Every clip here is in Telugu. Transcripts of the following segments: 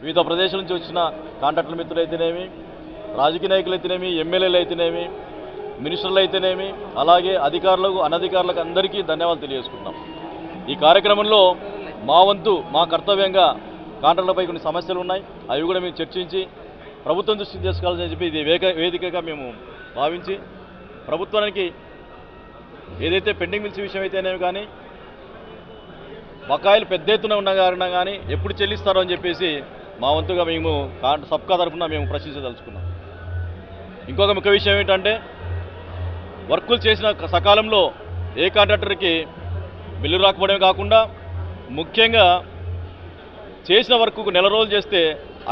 వివిధ ప్రదేశాల నుంచి వచ్చిన కాంట్రాక్టుల మిత్రులు అయితేనేమి రాజకీయ నాయకులు అయితేనేమి ఎమ్మెల్యేలు అయితేనేమి మినిస్టర్లు అయితేనేమి అలాగే అధికారులకు అనధికారులకు అందరికీ ధన్యవాదాలు తెలియజేసుకుంటున్నాం. ఈ కార్యక్రమంలో మా వంతు మా కర్తవ్యంగా కాంట్రాక్టులపై కొన్ని సమస్యలు ఉన్నాయి. అవి కూడా మేము చర్చించి ప్రభుత్వం దృష్టి తీసుకోవాలని చెప్పి ఇది వేదికగా మేము భావించి ప్రభుత్వానికి ఏదైతే పెండింగ్ మిల్స్ విషయం అయితేనేమి కానీ బకాయిలు పెద్ద ఎత్తున ఉన్న కారణం కానీ ఎప్పుడు చెల్లిస్తారో అని చెప్పేసి మా వంతుగా మేము సబ్కా తరఫున మేము ప్రశ్నించదలుచుకున్నాం. ఇంకొక ముఖ్య విషయం ఏంటంటే వర్కులు చేసిన సకాలంలో ఏ కాంట్రాక్టర్కి బిల్లు రాకపోవడమే కాకుండా ముఖ్యంగా చేసిన వర్క్కు నెల రోజులు చేస్తే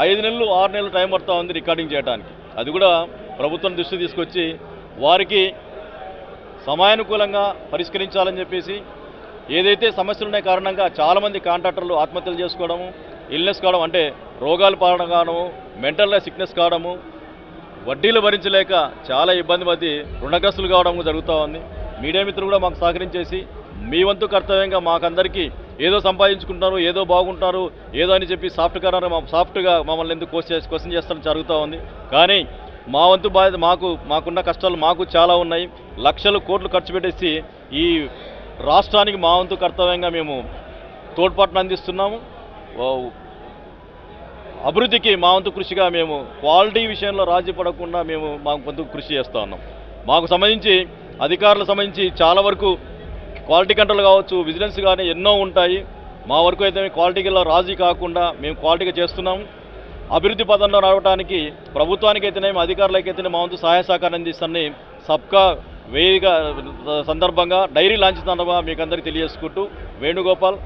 ఐదు నెలలు ఆరు నెలలు టైం పడుతూ ఉంది రికార్డింగ్ చేయడానికి అది కూడా ప్రభుత్వం దృష్టి తీసుకొచ్చి వారికి సమయానుకూలంగా పరిష్కరించాలని చెప్పేసి ఏదైతే సమస్యలు ఉన్నాయి కారణంగా చాలామంది కాంట్రాక్టర్లు ఆత్మహత్యలు చేసుకోవడము ఇల్నెస్ కావడం అంటే రోగాలు పాడడం కావడము మెంటల్గా సిక్నెస్ కావడము వడ్డీలు భరించలేక చాలా ఇబ్బంది పడి రుణగ్రస్తులు కావడం జరుగుతూ ఉంది. మీడియా మిత్రులు కూడా మాకు సహకరించేసి మీ వంతు కర్తవ్యంగా మాకందరికీ ఏదో సంపాదించుకుంటారు ఏదో బాగుంటారు ఏదో అని చెప్పి సాఫ్ట్ కరారు మా సాఫ్ట్గా మమ్మల్ని ఎందుకు క్వశ్చన్ క్వశ్చన్ చేస్తారని జరుగుతూ ఉంది. కానీ మా వంతు బాధ్యత మాకు మాకున్న కష్టాలు మాకు చాలా ఉన్నాయి. లక్షలు కోట్లు ఖర్చు పెట్టేసి ఈ రాష్ట్రానికి మా వంతు కర్తవ్యంగా మేము తోడ్పాటును అందిస్తున్నాము. అభివృద్ధికి మా వంతు కృషిగా మేము క్వాలిటీ విషయంలో రాజీ పడకుండా మేము మా వంతు కృషి చేస్తూ ఉన్నాం. మాకు సంబంధించి అధికారులకు సంబంధించి చాలా వరకు క్వాలిటీ కంట్రోల్ కావచ్చు విజిలెన్స్ కానీ ఎన్నో ఉంటాయి. మా వరకు అయితే క్వాలిటీలో రాజీ కాకుండా మేము క్వాలిటీగా చేస్తున్నాం. అభివృద్ధి పదంలో నడవడానికి ప్రభుత్వానికి అయితేనేమి అధికారులకైతేనే మా వంతు సహాయ సహకారం అందిస్తాన్ని సబ్కా వేదిక సందర్భంగా డైరీ లాంచ్ సందర్భంగా మీకు అందరికీ తెలియజేసుకుంటూ వేణుగోపాల్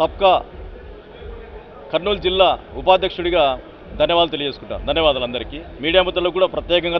సబ్కా కర్నూలు జిల్లా ఉపాధ్యక్షుడిగా ధన్యవాదాలు తెలియజేసుకుంటాను. ధన్యవాదాలు అందరికీ. మీడియా మిత్రులకు కూడా ప్రత్యేకంగా